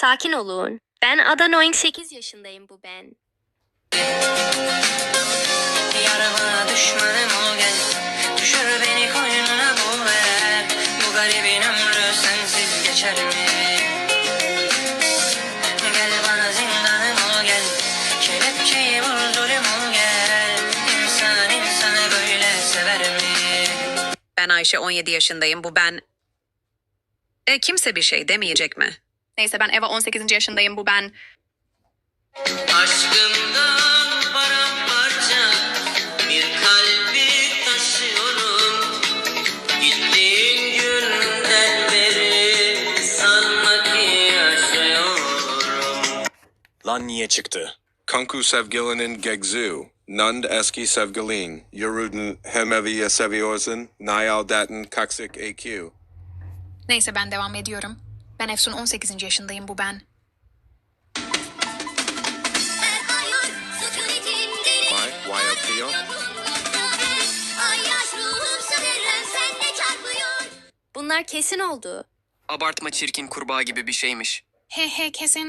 Sakin olun. Ben Adanoing 8 yaşındayım bu ben. Yarama düşmanım ol gel Düşür beni koynuna bul ver Bu garibin ömrü sensiz geçer mi? Gel bana zindanım ol gel Kelepçeyi vur zulüm ol gel İnsan insanı böyle sever mi? Ben Ayşe 17 yaşındayım. Bu ben... E, kimse bir şey demeyecek mi? Neyse ben Eva 18. yaşındayım bu ben. Aşkımdan paramparça bir kalbi taşıyorum. Gittiğin günden beri sanma ki yaşıyorum. Lan niye çıktı? Kanku sevgilinin gegzu, nund eski sevgilin, yurudun hemeviye seviyorsun, nayal datin kaksik AQ. Neyse ben devam ediyorum. Ben Efsun 18. yaşındayım bu ben. Vay, vay Bunlar kesin oldu. Abartma çirkin kurbağa gibi bir şeymiş. He he kesin